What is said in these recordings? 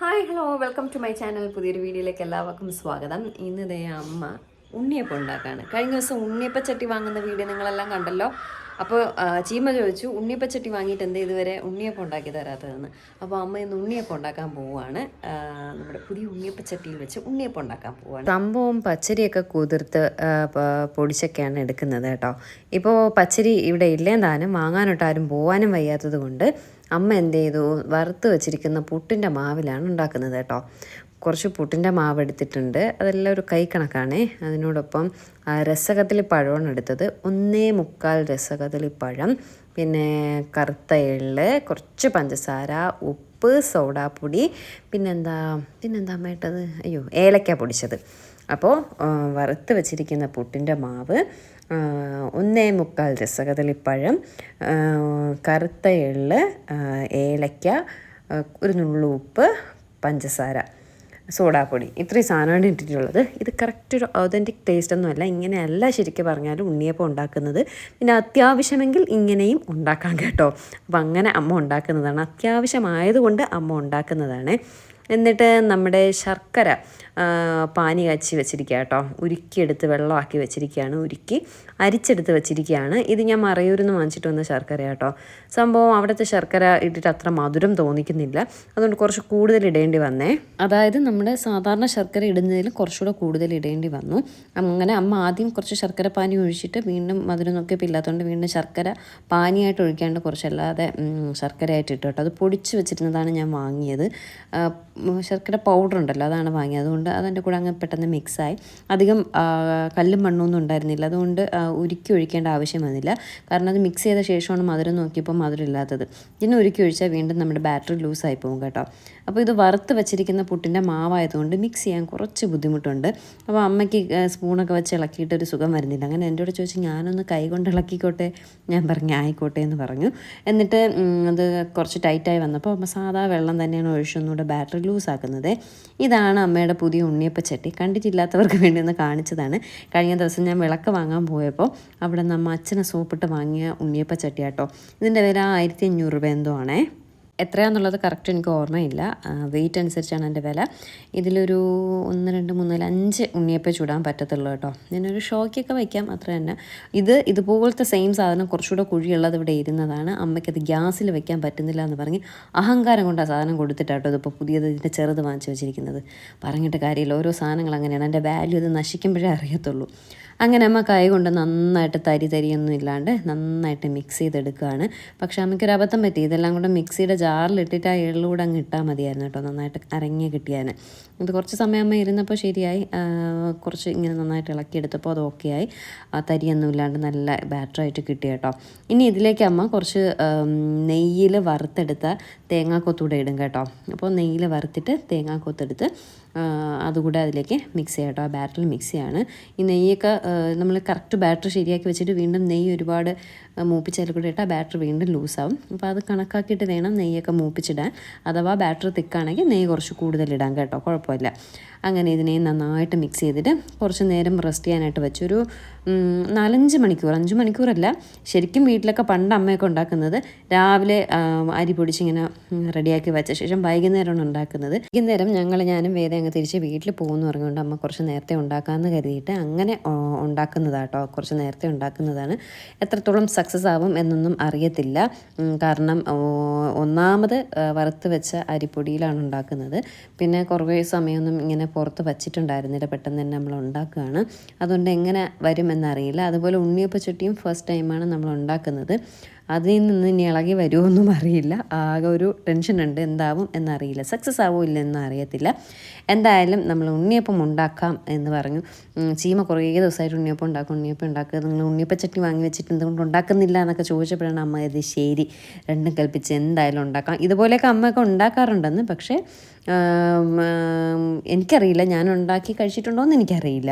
Hi hello welcome to my channel പുതിയൊരു വീഡിയോയിലേക്ക് എല്ലാവർക്കും സ്വാഗതം. ഇന്ന് ദേ അമ്മ ഉണ്ണിയപ്പം ഉണ്ടാക്കാണ്. കഴിഞ്ഞ ദിവസം ഉണ്ണിയപ്പച്ചട്ടി വാങ്ങുന്ന വീഡിയോ നിങ്ങളെല്ലാം കണ്ടല്ലോ. അപ്പോൾ ചീമ ചോദിച്ചു ഉണ്ണിയപ്പച്ചട്ടി വാങ്ങിയിട്ട് എന്താ ഇതുവരെ ഉണ്ണിയപ്പം ഉണ്ടാക്കി തരാത്തതെന്ന്? അപ്പോൾ അമ്മ ഇന്ന് ഉണ്ണിയപ്പം ഉണ്ടാക്കാൻ പോവുകയാണ് നമ്മുടെ പുതിയ ഉണ്ണിയപ്പച്ചട്ടിയിൽ വെച്ച് ഉണ്ണിയപ്പം ഉണ്ടാക്കാൻ പോവുകയാണ് സംഭവം പച്ചരിയൊക്കെ കുതിർത്ത് പൊടിച്ചൊക്കെയാണ് എടുക്കുന്നത് കേട്ടോ. ഇപ്പോൾ പച്ചരി ഇവിടെ ഇല്ലേന്താനും വാങ്ങാനോട്ട് ആരും പോകാനും വയ്യാത്തത് കൊണ്ട് അമ്മ എന്ത് ചെയ്തു? വറുത്ത് വെച്ചിരിക്കുന്ന പുട്ടിന്റെ മാവിലാണ് ഉണ്ടാക്കുന്നത് കേട്ടോ. കുറച്ച് പുട്ടിന്റെ മാവ് എടുത്തിട്ടുണ്ട്. അതെല്ലാം ഒരു കൈ കണക്കാണേ. അതിനോടൊപ്പം രസകദളി പഴമാണ് എടുത്തത്. ഒന്നേ മുക്കാൽ രസകദളി പഴം. പിന്നെ കറുത്ത എള്ള് കുറച്ച് പഞ്ചസാര ഉപ്പ് സോഡാപ്പൊടി പിന്നെന്താ പിന്നെന്താ മേട്ടത് അയ്യോ ഏലക്ക പൊടിച്ചത്. അപ്പോൾ വറുത്ത് വെച്ചിരിക്കുന്ന പുട്ടിന്റെ മാവ് ഒന്നേ മുക്കാൽ രസകദളിപ്പഴം കറുത്ത എള്ള് ഏലക്ക ഒരു നുള്ളു ഉപ്പ് പഞ്ചസാര സോഡാപ്പൊടി ഇത്രയും സാധനമാണ് ഇട്ടിട്ടുള്ളത്. ഇത് കറക്റ്റ് ഒരു ഒതന്റിക് ടേസ്റ്റ് ഒന്നുമല്ല ഇങ്ങനെയല്ല ശരിക്കും പറഞ്ഞാൽ ഉണ്ണിയപ്പം ഉണ്ടാക്കുന്നത്. പിന്നെ അത്യാവശ്യമെങ്കിൽ ഇങ്ങനെയും ഉണ്ടാക്കാം കേട്ടോ. അപ്പം അങ്ങനെ അമ്മ ഉണ്ടാക്കുന്നതാണ്. അത്യാവശ്യമായതുകൊണ്ട് അമ്മ ഉണ്ടാക്കുന്നതാണ്. എന്നിട്ട് നമ്മുടെ ശർക്കര പാനി കാച്ചി വെച്ചിരിക്കുക കേട്ടോ. ഉരുക്കിയെടുത്ത് വെള്ളമാക്കി വെച്ചിരിക്കുകയാണ് ഉരുക്കി. അരിച്ചെടുത്ത് വെച്ചിരിക്കുകയാണ്. ഇത് ഞാൻ മറയൂരിൽ നിന്ന് വാങ്ങിച്ചിട്ട് വന്ന ശർക്കര കേട്ടോ. സംഭവം അവിടുത്തെ ശർക്കര ഇട്ടിട്ട് അത്ര മധുരം തോന്നിക്കുന്നില്ല. അതുകൊണ്ട് കുറച്ച് കൂടുതൽ ഇടേണ്ടി വന്നേ. അതായത് നമ്മുടെ സാധാരണ ശർക്കര ഇടുന്നതിൽ കുറച്ചുകൂടെ കൂടുതൽ ഇടേണ്ടി വന്നു. അങ്ങനെ അമ്മ ആദ്യം കുറച്ച് ശർക്കര പാനി ഒഴിച്ചിട്ട് വീണ്ടും മധുരം നോക്കിയപ്പോൾ ഇല്ലാത്തതുകൊണ്ട് വീണ്ടും ശർക്കര പാനിയായിട്ട് ഒഴിക്കാണ്ട് കുറച്ചല്ലാതെ ശർക്കരയായിട്ട് ഇട്ടു കേട്ടോ. അത് പൊടിച്ച് വെച്ചിരുന്നതാണ് ഞാൻ വാങ്ങിയത്. ശർക്കര പൗഡർ ഉണ്ടല്ലോ അതാണ് വാങ്ങിയത്. അതുകൊണ്ട് അതെന്റെ കൂടെ അങ്ങ് പെട്ടെന്ന് മിക്സായി അധികം കല്ലും മണ്ണൊന്നും ഉണ്ടായിരുന്നില്ല. അതുകൊണ്ട് ഉരുക്കി ഒഴിക്കേണ്ട ആവശ്യം വന്നില്ല. കാരണം അത് മിക്സ് ചെയ്ത ശേഷമാണ് മധുരം നോക്കിയപ്പോൾ മധുരം ഇല്ലാത്തത്. ഇതിനെ ഉരുക്കി ഒഴിച്ചാൽ വീണ്ടും നമ്മുടെ ബാറ്ററി ലൂസായി പോകും കേട്ടോ. അപ്പോൾ ഇത് വറുത്ത് വെച്ചിരിക്കുന്ന പുട്ടിന്റെ മാവായതുകൊണ്ട് മിക്സ് ചെയ്യാൻ കുറച്ച് ബുദ്ധിമുട്ടുണ്ട്. അപ്പോൾ അമ്മയ്ക്ക് സ്പൂണൊക്കെ വെച്ച് ഇളക്കിയിട്ട് ഒരു സുഖം വരുന്നില്ല. അങ്ങനെ എന്നോട് ചോദിച്ചു ഞാനൊന്ന് കൈ കൊണ്ട് ഇളക്കിക്കോട്ടെ? ഞാൻ പറഞ്ഞു ആയിക്കോട്ടെ എന്ന് പറഞ്ഞു. എന്നിട്ട് അത് കുറച്ച് ടൈറ്റായി വന്നപ്പോൾ അമ്മ സാധാ വെള്ളം തന്നെയാണ് ഒഴിച്ചൊന്നുകൂടെ ബാറ്ററി ലൂസ് ആക്കുന്നത്. ഇതാണ് അമ്മയുടെ പുതിയ ഉണ്ണിയപ്പച്ചട്ടി. കണ്ടിട്ടില്ലാത്തവർക്ക് വേണ്ടി ഒന്ന് കാണിച്ചതാണ്. കഴിഞ്ഞ ദിവസം ഞാൻ വിളക്ക് വാങ്ങാൻ പോയപ്പോൾ അവിടെ നമ്മൾ അച്ഛനെ സോപ്പിട്ട് വാങ്ങിയ ഉണ്ണിയപ്പച്ചട്ടി കേട്ടോ ഇതിന്റെ വില ആയിരത്തി അഞ്ഞൂറ് രൂപ എന്തോ ആണേ. എത്രയാണെന്നുള്ളത് കറക്റ്റ് എനിക്ക് ഓർമ്മയില്ല. വെയിറ്റ് അനുസരിച്ചാണ് എന്റെ വില. ഇതിലൊരു ഒന്ന് രണ്ട് മൂന്ന് നാല് അഞ്ച് ഉണ്ണിയപ്പം ചൂടാൻ പറ്റത്തുള്ളൂ കേട്ടോ. ഞാനൊരു ഷോക്കൊക്കെ വയ്ക്കാം അത്ര തന്നെ. ഇത് ഇതുപോലത്തെ സെയിം സാധനം കുറച്ചുകൂടെ കുഴിയുള്ളത് ഇവിടെ ഇരുന്നതാണ്. അമ്മയ്ക്കത് ഗ്യാസിൽ വെക്കാൻ പറ്റുന്നില്ല എന്ന് പറഞ്ഞ് അഹങ്കാരം കൊണ്ട് ആ സാധനം കൊടുത്തിട്ടാട്ടോ ഇതിപ്പോൾ പുതിയത് ഇതിന്റെ ചെറുത് വാങ്ങിച്ച് വെച്ചിരിക്കുന്നത്. പറഞ്ഞിട്ട് കാര്യമില്ല. ഓരോ സാധനങ്ങൾ അങ്ങനെയാണ്. എന്റെ വാല്യൂ ഇത് നശിക്കുമ്പോഴേ അറിയത്തുള്ളൂ. അങ്ങനെ അമ്മ കൈ കൊണ്ട് നന്നായിട്ട് തരി തരിയൊന്നും ഇല്ലാണ്ട് നന്നായിട്ട് മിക്സ് ചെയ്തെടുക്കുകയാണ്. പക്ഷേ അമ്മയ്ക്കൊരു അബദ്ധം പറ്റി. ഇതെല്ലാം കൂടെ മിക്സിയുടെ ജാറിലിട്ടിട്ട് ആ എള്ളുകൂടെ അങ്ങ് ഇട്ടാൽ മതിയായിരുന്നു കേട്ടോ നന്നായിട്ട് അരങ്ങി കിട്ടിയാൽ ഇത് കുറച്ച് സമയം അമ്മ ഇരുന്നപ്പോൾ ശരിയായി. കുറച്ച് ഇങ്ങനെ നന്നായിട്ട് ഇളക്കിയെടുത്തപ്പോൾ അത് ഓക്കെ ആയി. തരിയൊന്നും ഇല്ലാണ്ട് നല്ല ബാറ്ററായിട്ട് കിട്ടി കേട്ടോ. ഇനി ഇതിലേക്ക് അമ്മ കുറച്ച് നെയ്യിൽ വറുത്തെടുത്ത തേങ്ങാക്കൊത്തൂടെ ഇടും കേട്ടോ. അപ്പോൾ നെയ്യിൽ വറുത്തിട്ട് തേങ്ങാക്കൊത്തെടുത്ത് അതുകൂടെ അതിലേക്ക് മിക്സ് ചെയ്യാം കേട്ടോ. ആ ബാറ്ററിൽ മിക്സ് ചെയ്യാണ്. ഈ നെയ്യൊക്കെ നമ്മൾ കറക്റ്റ് ബാറ്ററി ശരിയാക്കി വെച്ചിട്ട് വീണ്ടും നെയ്യ് ഒരുപാട് മൂപ്പിച്ചതിൽ കൂടെ ഇട്ടാൽ ബാറ്ററി വീണ്ടും ലൂസാവും അപ്പോൾ അത് കണക്കാക്കിയിട്ട് വേണം നെയ്യൊക്കെ മൂപ്പിച്ചിടാൻ. അഥവാ ബാറ്ററി തിക്കാണെങ്കിൽ നെയ്യ് കുറച്ച് കൂടുതൽ ഇടാം കേട്ടോ. കുഴപ്പമില്ല. അങ്ങനെ ഇതിനെ നന്നായിട്ട് മിക്സ് ചെയ്തിട്ട് കുറച്ച് നേരം റെസ്റ്റ് ചെയ്യാനായിട്ട് വെച്ചു. ഒരു നാലഞ്ച് മണിക്കൂർ. അഞ്ച് മണിക്കൂറല്ല ശരിക്കും വീട്ടിലൊക്കെ പണ്ട് അമ്മയൊക്കെ ഉണ്ടാക്കുന്നത് രാവിലെ അരി പൊടിച്ചിങ്ങനെ റെഡിയാക്കി വെച്ച ശേഷം വൈകുന്നേരമാണ് ഉണ്ടാക്കുന്നത്. വൈകുന്നേരം ഞങ്ങൾ ഞാനും വേദ അങ്ങ് തിരിച്ച് വീട്ടിൽ പോകുമെന്ന് പറഞ്ഞുകൊണ്ട് അമ്മ കുറച്ച് നേരത്തെ ഉണ്ടാക്കാമെന്ന് കരുതിയിട്ട് അങ്ങനെ ഉണ്ടാക്കുന്നതാട്ടോ. കുറച്ച് നേരത്തെ ഉണ്ടാക്കുന്നതാണ്. എത്രത്തോളം സക്സസ് ആവും എന്നൊന്നും അറിയത്തില്ല. കാരണം ഒന്നാമത് വറുത്ത് വെച്ച അരിപ്പൊടിയിലാണ് ഉണ്ടാക്കുന്നത്. പിന്നെ കുറേ സമയമൊന്നും ഇങ്ങനെ പുറത്ത് വച്ചിട്ടുണ്ടായിരുന്നില്ല പെട്ടെന്ന് തന്നെ നമ്മൾ ഉണ്ടാക്കുകയാണ്. അതുകൊണ്ട് എങ്ങനെ വരുമെന്നറിയില്ല അതുപോലെ ഉണ്ണിയപ്പച്ചട്ടിയും ഫസ്റ്റ് ടൈമാണ് നമ്മൾ ഉണ്ടാക്കുന്നത്. അതിൽ നിന്ന് ഇനി ഇളകി വരുമോന്നും അറിയില്ല. ആകെ ഒരു ടെൻഷൻ ഉണ്ട്. എന്താവും എന്നറിയില്ല. സക്സസ് ആവോ ഇല്ലെന്നും അറിയത്തില്ല. എന്തായാലും നമ്മൾ ഉണ്ണിയപ്പം ഉണ്ടാക്കാം എന്ന് പറഞ്ഞു. ചീമ കുറേ ദിവസമായിട്ട് ഉണ്ണിയപ്പം ഉണ്ടാക്കും. ഉണ്ണിയപ്പം ഉണ്ടാക്കുക നിങ്ങൾ ഉണ്ണിയപ്പച്ചട്ടി വാങ്ങി വെച്ചിട്ട് എന്തുകൊണ്ട് ഉണ്ടാക്കുന്നില്ല എന്നൊക്കെ ചോദിച്ചപ്പോഴാണ് അമ്മ ഇത് ശരി രണ്ടും കൽപ്പിച്ച് എന്തായാലും ഉണ്ടാക്കാം. ഇതുപോലെയൊക്കെ അമ്മയൊക്കെ ഉണ്ടാക്കാറുണ്ടെന്ന്. പക്ഷേ എനിക്കറിയില്ല. ഞാൻ ഉണ്ടാക്കി കഴിച്ചിട്ടുണ്ടോ എന്ന് എനിക്കറിയില്ല.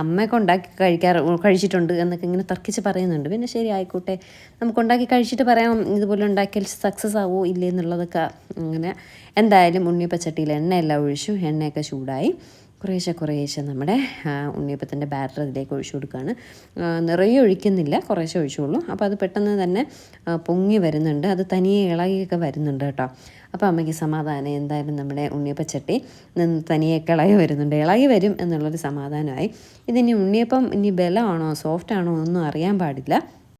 അമ്മയൊക്കെ ഉണ്ടാക്കി കഴിക്കാറ് കഴിച്ചിട്ടുണ്ട് എന്നൊക്കെ ഇങ്ങനെ തർക്കിച്ച് പറയുന്നുണ്ട്. പിന്നെ ശരി ആയിക്കോട്ടെ. നമുക്ക് ഉണ്ടാക്കി കഴിച്ചിട്ട് പറയാം ഇതുപോലെ ഉണ്ടാക്കിയാൽ സക്സസ് ആവോ ഇല്ലേ എന്നുള്ളതൊക്കെ അങ്ങനെ. എന്തായാലും ഉണ്ണിയപ്പച്ചട്ടിയിൽ എണ്ണയെല്ലാം ഒഴിച്ചു എണ്ണയൊക്കെ ചൂടായി. കുറേശ്ശെ കുറേശ്ശെ നമ്മുടെ ഉണ്ണിയപ്പത്തിന്റെ ബാറ്റർ അതിലേക്ക് ഒഴിച്ചു കൊടുക്കുകയാണ്. നിറയെ ഒഴിക്കുന്നില്ല കുറേശ്ശെ ഒഴിച്ചുള്ളൂ. അപ്പോൾ അത് പെട്ടെന്ന് തന്നെ പൊങ്ങി വരുന്നുണ്ട്. അത് തനിയെ ഇളകിയൊക്കെ വരുന്നുണ്ട് കേട്ടോ. അപ്പോൾ അമ്മയ്ക്ക് സമാധാനം. എന്തായാലും നമ്മുടെ ഉണ്ണിയപ്പച്ചട്ടി നിന്ന് തനിയെ ഇളകി വരുന്നുണ്ട്. ഇളകി വരും എന്നുള്ളൊരു സമാധാനമായി. ഇതിനി ഉണ്ണിയപ്പം ഇനി ബലമാണോ സോഫ്റ്റ് ആണോ ഒന്നും അറിയാൻ പാടില്ല.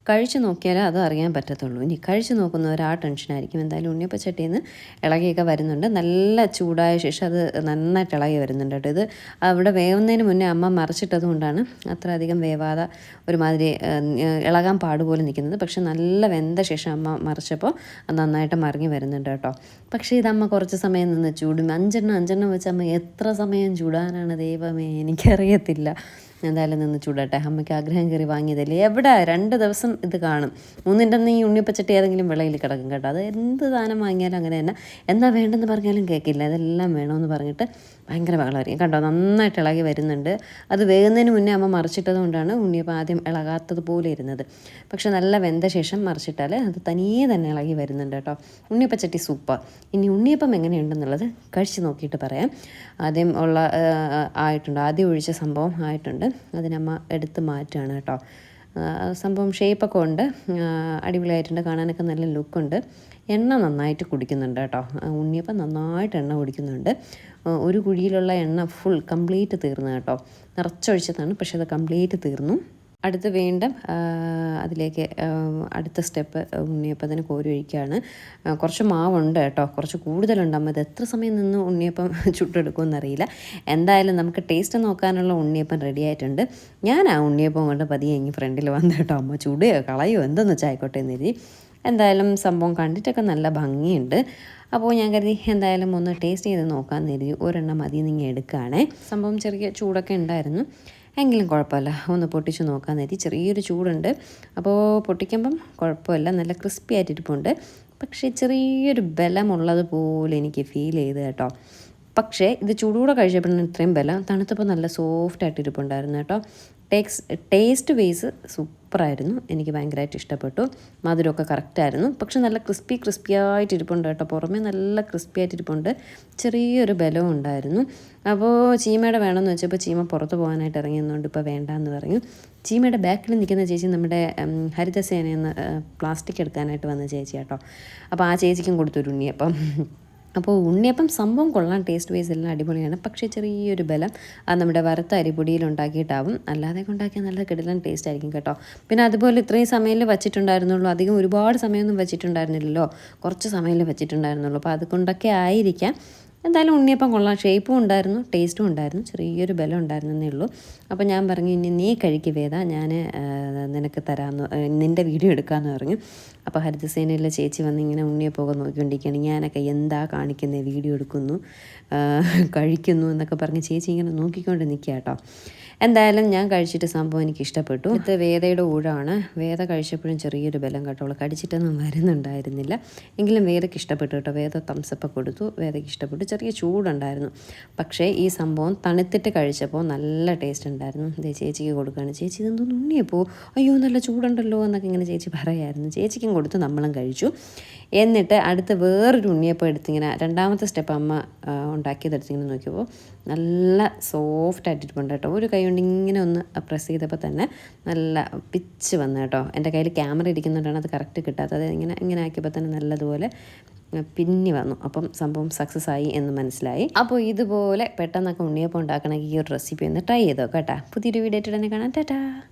കഴിച്ചു നോക്കിയാലേ അത് അറിയാൻ പറ്റത്തുള്ളൂ. ഇനി കഴിച്ചു നോക്കുന്നവർ ആ ടെൻഷനായിരിക്കും എന്തായാലും ഉണ്ണിയപ്പച്ചട്ടിയിൽ നിന്ന് ഇളകിയൊക്കെ വരുന്നുണ്ട്. നല്ല ചൂടായ ശേഷം അത് നന്നായിട്ട് ഇളകി വരുന്നുണ്ട് കേട്ടോ. ഇത് അവിടെ വേവുന്നതിന് മുന്നേ അമ്മ മറിച്ചിട്ടത് കൊണ്ടാണ് അത്ര അധികം വേവാതെ ഒരുമാതിരി ഇളകാൻ പാടുപോലെ നിൽക്കുന്നത്. പക്ഷെ നല്ല വെന്ത ശേഷം അമ്മ മറിച്ചപ്പോൾ നന്നായിട്ട് മറിഞ്ഞ് വരുന്നുണ്ട് കേട്ടോ. പക്ഷേ ഇതമ്മ കുറച്ച് സമയം നിന്ന് ചൂടും. അഞ്ചെണ്ണം അഞ്ചെണ്ണം വെച്ച് അമ്മ എത്ര സമയം ചൂടാനാണ് ദൈവമേ എനിക്കറിയത്തില്ല. എന്തായാലും നിന്ന് ചൂടട്ടെ. അമ്മയ്ക്ക് ആഗ്രഹം കയറി വാങ്ങിയതല്ലേ? എവിടെ? രണ്ട് ദിവസം ഇത് കാണും. മൂന്നിന്റെ അന്ന് ഈ ഉണ്ണിപ്പച്ചട്ടി ഏതെങ്കിലും വിളയിൽ കിടക്കും കേട്ടോ. അത് എന്ത് സാധനം വാങ്ങിയാലും അങ്ങനെ തന്നെ. എന്താ വേണ്ടെന്ന് പറഞ്ഞാലും കേൾക്കില്ല അതെല്ലാം വേണമെന്ന് പറഞ്ഞിട്ട് ഭയങ്കര ബഹളമായിരിക്കും. കണ്ടോ നന്നായിട്ട് ഇളകി വരുന്നുണ്ട്. അത് വേകുന്നതിന് മുന്നേ അമ്മ മറിച്ചിട്ടത് കൊണ്ടാണ് ഉണ്ണിയപ്പം ആദ്യം ഇളകാത്തത് പോലെ ഇരുന്നത്. പക്ഷെ നല്ല വെന്ത ശേഷം മറിച്ചിട്ടാൽ അത് തനിയെ തന്നെ ഇളകി വരുന്നുണ്ട് കേട്ടോ. ഉണ്ണിയപ്പച്ചട്ടി സൂപ്പർ. ഇനി ഉണ്ണിയപ്പം എങ്ങനെയുണ്ടെന്നുള്ളത് കഴിച്ച് നോക്കിയിട്ട് പറയാം. ആദ്യം ഉള്ള ആയിട്ടുണ്ട്. ആദ്യം ഒഴിച്ച സംഭവം ആയിട്ടുണ്ട്. അതിനമ്മ എടുത്ത് മാറ്റുകയാണ് കേട്ടോ. സംഭവം ഷേപ്പൊക്കെ ഉണ്ട്. അടിപൊളിയായിട്ടുണ്ട്. കാണാനൊക്കെ നല്ല ലുക്കുണ്ട് എണ്ണ നന്നായിട്ട് കുടിക്കുന്നുണ്ട് കേട്ടോ. ഉണ്ണിയപ്പം നന്നായിട്ട് എണ്ണ കുടിക്കുന്നുണ്ട്. ഒരു കുഴിയിലുള്ള എണ്ണ ഫുൾ കംപ്ലീറ്റ് തീർന്നു കേട്ടോ. നിറച്ചൊഴിച്ചതാണ് പക്ഷെ അത് കംപ്ലീറ്റ് തീർന്നു. അടുത്ത് വീണ്ടും അതിലേക്ക് അടുത്ത സ്റ്റെപ്പ് ഉണ്ണിയപ്പത്തിന് കോരി ഒഴിക്കുകയാണ്. കുറച്ച് മാവുണ്ട് കേട്ടോ. കുറച്ച് കൂടുതലുണ്ട് അമ്മ. ഇത് എത്ര സമയം നിന്ന് ഉണ്ണിയപ്പം ചുട്ടെടുക്കുമെന്ന് അറിയില്ല എന്തായാലും നമുക്ക് ടേസ്റ്റ് നോക്കാനുള്ള ഉണ്ണിയപ്പം റെഡി ആയിട്ടുണ്ട്. ഞാൻ ആ ഉണ്ണിയപ്പം കൊണ്ട് പതിയെ ഇനി ഫ്രണ്ടിൽ വന്നു കേട്ടോ. അമ്മ ചുടുകയോ കളയോ എന്തെന്ന് വെച്ചാൽ ആയിക്കോട്ടെ എന്തായാലും സംഭവം കണ്ടിട്ടൊക്കെ നല്ല ഭംഗിയുണ്ട്. അപ്പോൾ ഞാൻ കരുതി എന്തായാലും ഒന്ന് ടേസ്റ്റ് ചെയ്ത് നോക്കാമെന്ന് കരുതി. ഒരെണ്ണം മതി നിങ്ങൾ എടുക്കുകയാണേ. സംഭവം ചെറിയ ചൂടൊക്കെ ഉണ്ടായിരുന്നു. എങ്കിലും കുഴപ്പമില്ല. ഒന്ന് പൊട്ടിച്ച് നോക്കാൻ നേരി ചെറിയൊരു ചൂടുണ്ട്. അപ്പോൾ പൊട്ടിക്കുമ്പം കുഴപ്പമില്ല. നല്ല ക്രിസ്പി ആയിട്ടിരിപ്പുണ്ട് പക്ഷേ ചെറിയൊരു ബലമുള്ളത് പോലെ എനിക്ക് ഫീൽ ചെയ്ത് കേട്ടോ. പക്ഷേ ഇത് ചൂടോടെ കഴിച്ചപ്പോഴാണ് ഇത്രയും ബലം. തണുത്തപ്പോൾ നല്ല സോഫ്റ്റ് ആയിട്ട് ഇരിപ്പുണ്ടായിരുന്നു കേട്ടോ. ടേക്സ് ടേസ്റ്റ് വേസ് സൂപ്പറായിരുന്നു. എനിക്ക് ഭയങ്കരമായിട്ട് ഇഷ്ടപ്പെട്ടു. മധുരമൊക്കെ കറക്റ്റായിരുന്നു. പക്ഷെ നല്ല ക്രിസ്പി ക്രിസ്പി ആയിട്ട് ഇരിപ്പുണ്ട് കേട്ടോ. പുറമേ നല്ല ക്രിസ്പി ആയിട്ട് ഇരിപ്പുണ്ട്. ചെറിയൊരു ബലവും ഉണ്ടായിരുന്നു. അപ്പോൾ ചീമയുടെ വേണമെന്ന് വെച്ചപ്പോൾ ചീമ പുറത്ത് പോകാനായിട്ട് ഇറങ്ങിയെന്നുകൊണ്ട് ഇപ്പോൾ വേണ്ടാന്ന് പറഞ്ഞു. ചീമയുടെ ബാക്കിൽ നിൽക്കുന്ന ചേച്ചി നമ്മുടെ ഹരിതസേനയിൽ നിന്ന് പ്ലാസ്റ്റിക് എടുക്കാനായിട്ട് വന്ന ചേച്ചി കേട്ടോ അപ്പോൾ ആ ചേച്ചിക്കും കൊടുത്തൊരു ഉണ്ണിയപ്പം. അപ്പോൾ ഉണ്ണിയപ്പം സംഭവം കൊള്ളാം ടേസ്റ്റ് വൈസ് എല്ലാം അടിപൊളിയാണ്. പക്ഷേ ചെറിയൊരു ബലം അത് നമ്മുടെ വറുത്ത അരിപ്പൊടിയിൽ ഉണ്ടാക്കിയിട്ടാവും. അല്ലാതെ ഉണ്ടാക്കിയാൽ നല്ല കിടലൻ ടേസ്റ്റ് ആയിരിക്കും കേട്ടോ. പിന്നെ അതുപോലെ ഇത്രയും സമയത്തിൽ വച്ചിട്ടുണ്ടായിരുന്നുള്ളൂ. അധികം ഒരുപാട് സമയമൊന്നും വെച്ചിട്ടുണ്ടായിരുന്നില്ലല്ലോ. കുറച്ച് സമയമല്ലേ വെച്ചിട്ടുണ്ടായിരുന്നുള്ളൂ. അപ്പോൾ അതുകൊണ്ടൊക്കെ ആയിരിക്കാം. എന്തായാലും ഉണ്ണിയപ്പം കൊള്ളാം. ഷേപ്പും ഉണ്ടായിരുന്നു ടേസ്റ്റും ഉണ്ടായിരുന്നു. ചെറിയൊരു ബലം ഉണ്ടായിരുന്നേ ഉള്ളൂ. അപ്പോൾ ഞാൻ പറഞ്ഞു ഇനി നീ കഴിക്ക് വേദ ഞാൻ നിനക്ക് തരാമെന്ന് നിന്റെ വീഡിയോ എടുക്കാമെന്ന് പറഞ്ഞു. അപ്പോൾ ഹരിതസേനയിലെ ചേച്ചി വന്ന് ഇങ്ങനെ ഉണ്ണിയപ്പൊക്കെ നോക്കിക്കൊണ്ടിരിക്കുകയാണ്. ഞാനൊക്കെ എന്താ കാണിക്കുന്നത് വീഡിയോ എടുക്കുന്നു കഴിക്കുന്നു എന്നൊക്കെ പറഞ്ഞ് ചേച്ചി ഇങ്ങനെ നോക്കിക്കൊണ്ട് നിൽക്കുക കേട്ടോ എന്തായാലും ഞാൻ കഴിച്ചിട്ട് സംഭവം എനിക്ക് ഇഷ്ടപ്പെട്ടു ഇത് വേദയുടെ ഊഴമാണ്. വേദ കഴിച്ചപ്പോഴും ചെറിയൊരു ബലം കേട്ടോ. അവൾ കടിച്ചിട്ടൊന്നും വരുന്നുണ്ടായിരുന്നില്ല. എങ്കിലും വേദയ്ക്ക് ഇഷ്ടപ്പെട്ടു കേട്ടോ. വേദ തംസപ്പ് കൊടുത്തു. വേദയ്ക്ക് ഇഷ്ടപ്പെട്ടു. ചെറിയ ചൂടുണ്ടായിരുന്നു. പക്ഷേ ഈ സംഭവം തണുത്തിട്ട് കഴിച്ചപ്പോൾ നല്ല ടേസ്റ്റ് ഉണ്ടായിരുന്നു. ഇതേ ചേച്ചിക്ക് കൊടുക്കുകയാണ്. ചേച്ചി ഇതെന്തോ ഉണ്ണിയപ്പോൾ അയ്യോ നല്ല ചൂടുണ്ടല്ലോ എന്നൊക്കെ ഇങ്ങനെ ചേച്ചി പറയായിരുന്നു. ചേച്ചിക്കും കൊടുത്തു നമ്മളും കഴിച്ചു. എന്നിട്ട് അടുത്ത് വേറൊരു ഉണ്ണിയപ്പം എടുത്തിങ്ങനെ രണ്ടാമത്തെ സ്റ്റെപ്പ് അമ്മ ഉണ്ടാക്കിയതെടുത്തിങ്ങനെ നോക്കിയപ്പോൾ നല്ല സോഫ്റ്റ് ആയിട്ടിരിപ്പുണ്ട് കേട്ടോ. ഒരു കൈ കൊണ്ട് ഇങ്ങനെ ഒന്ന് പ്രസ് ചെയ്തപ്പോൾ തന്നെ നല്ല പിച്ച് വന്നു കേട്ടോ. എന്റെ കയ്യിൽ ക്യാമറ ഇരിക്കുന്നുണ്ടാണ് അത് കറക്റ്റ് കിട്ടാത്തത്. ഇങ്ങനെ ഇങ്ങനെ ആക്കിയപ്പോൾ തന്നെ നല്ലതുപോലെ പിന്നി വന്നു. അപ്പം സംഭവം സക്സസ് ആയി എന്ന് മനസ്സിലായി. അപ്പോൾ ഇതുപോലെ പെട്ടെന്നൊക്കെ ഉണ്ണിയപ്പം ഉണ്ടാക്കണമെങ്കിൽ ഈ ഒരു റെസിപ്പി ഒന്ന് ട്രൈ ചെയ്തോ കേട്ടോ. പുതിയൊരു വീഡിയോ ആയിട്ട് തന്നെ കാണാം. ടാറ്റാ.